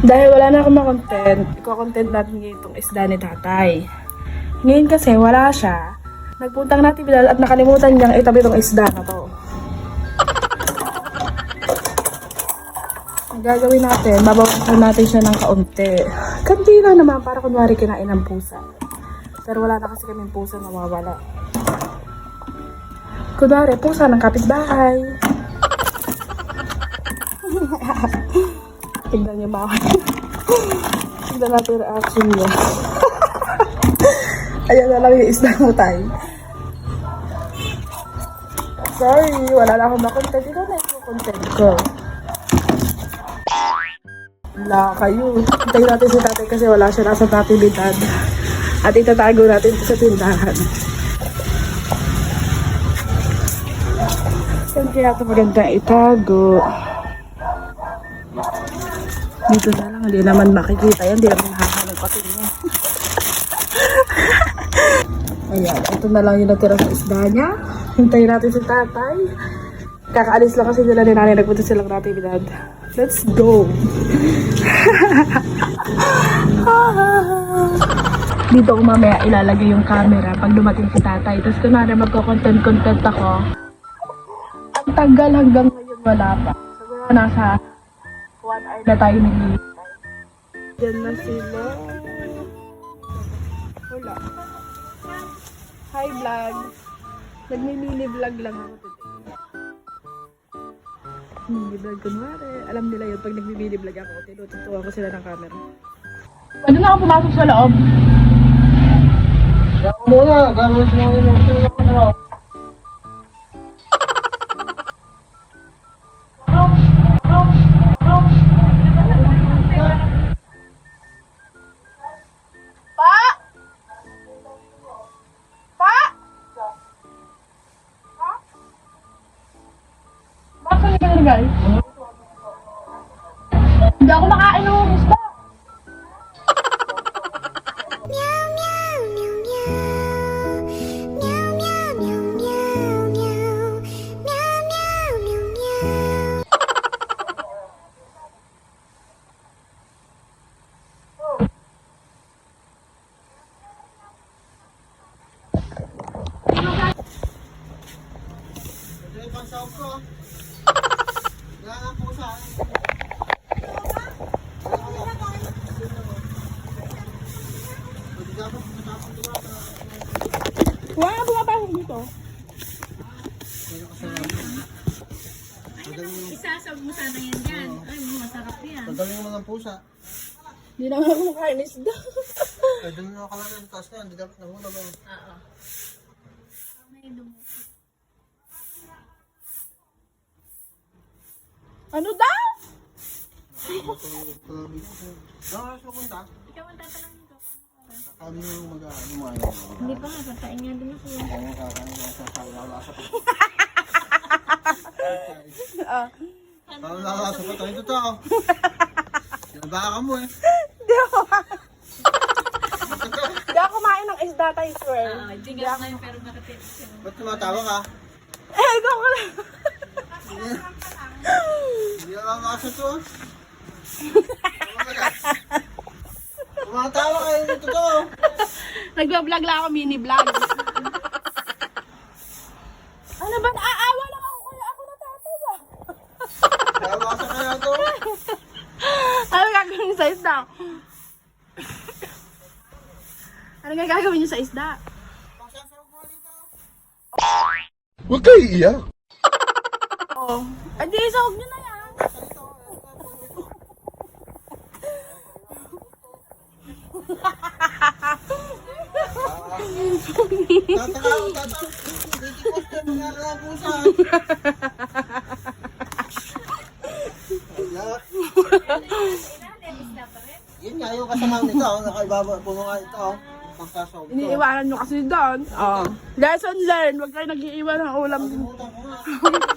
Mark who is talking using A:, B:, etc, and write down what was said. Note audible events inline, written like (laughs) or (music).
A: Dahil wala na akong makontent, iko-content natin ngayon itong isda ni tatay. Ngayon kasi wala siya. Nagpuntang natin Bilal at nakalimutan niyang itabi itong isda na to. Ang gagawin natin, babawasan natin siya ng kaunti. Kanti lang naman, para kunwari kinain ng pusa. Pero wala na kasi kaming pusa na mawawala. Kunwari, pusa ng kapitbahay. (laughs) Tignan niyo ba? Tignan natin yung reaction niya. (laughs) Ayan na lang yung isda mo tayo. Sorry, wala na akong makontent. Ikaw na yung content ko. Wala kayo. Hintayin natin si tatay kasi wala siya nasa natividad. At itatago natin ito sa tindahan. Saan kaya ito magandang itago? Dito na lang, hindi naman makikita yan. Hindi naman hahanong patin niya. (laughs) Ayan, ito na lang yung natira sa isda niya. Hintayin natin si tatay. Kakaalis lang kasi nila ni nanay. Nagpunta silang natividad. Let's go! (laughs) Dito ko mamaya ilalagay yung camera pag dumating si tatay. Tapos kunwari magko-content-content ako. Ang tagal hanggang ngayon wala pa. Siguro nasa na tayo naghihintay. Diyan na sila. Wala. Hi vlog. Nagmi-mini vlog lang ako today. Mini vlog kunwari. Alam nila yun pag nagmi-mini vlog ako. Tinututuwa ko sila ng camera. Pwede na ako pumasok sa loob.
B: Muna, gano'n siya ng ano.
A: Nilagay? Hindi ako makain ng isda.
B: Ito yung pansaw ko. Wala nga po sa akin. Pwede ka ba? Matapos diba?
A: Wala nga bumapasok dito.
C: Isasab mo sana yan dyan. Ay, masarap yan.
B: Pagaling mo ng pusa.
A: Hindi na nga ako makain isda.
B: Ay, doon na ka lang ng taas na. Hindi dapat namuna ba?
C: Oo.
A: Ano daw?
C: Ikaw ang tatanong nito.
B: Kami yung mag-ano mo ayaw.
C: Hindi pa nga, kakain nga din ako.
B: Mo kakain mo sa wala sa
A: Ah,
B: wala sa patay. Ito to. Sinabaka ka mo eh.
A: Hindi ako Hindi ako kumain ng isda tayo, swear.
C: Ah, hindi nga ngayon pero nakatip siya.
B: Ba't tumatawa ka?
A: Eh, ikaw ko lang. (laughs)
B: Hindi na makasa to. Tumatawa kayo dito to.
A: Nagbablog lang ako, mini vlog. ano ba? Naaawa lang ako kaya ako natatawa.
B: Tawa sa kaya to.
A: Ano gagawin niyo sa isda? ano nga gagawin niyo sa isda?
D: Huwag kayo iiyak.
A: Oo. Oh. Adi, sahog niyo na yan.
B: Tatakaw, tatakaw. Titikos ka mga mga. Wala. Yun nga, yung kasama nito, oh, nakaibaba, puno nga ito, oh. pangkasaw to.
A: Iniiwanan niyo kasi doon. Oh. Lesson learned. Huwag kayo nag-iiwan ng ulam.
B: Ko nga.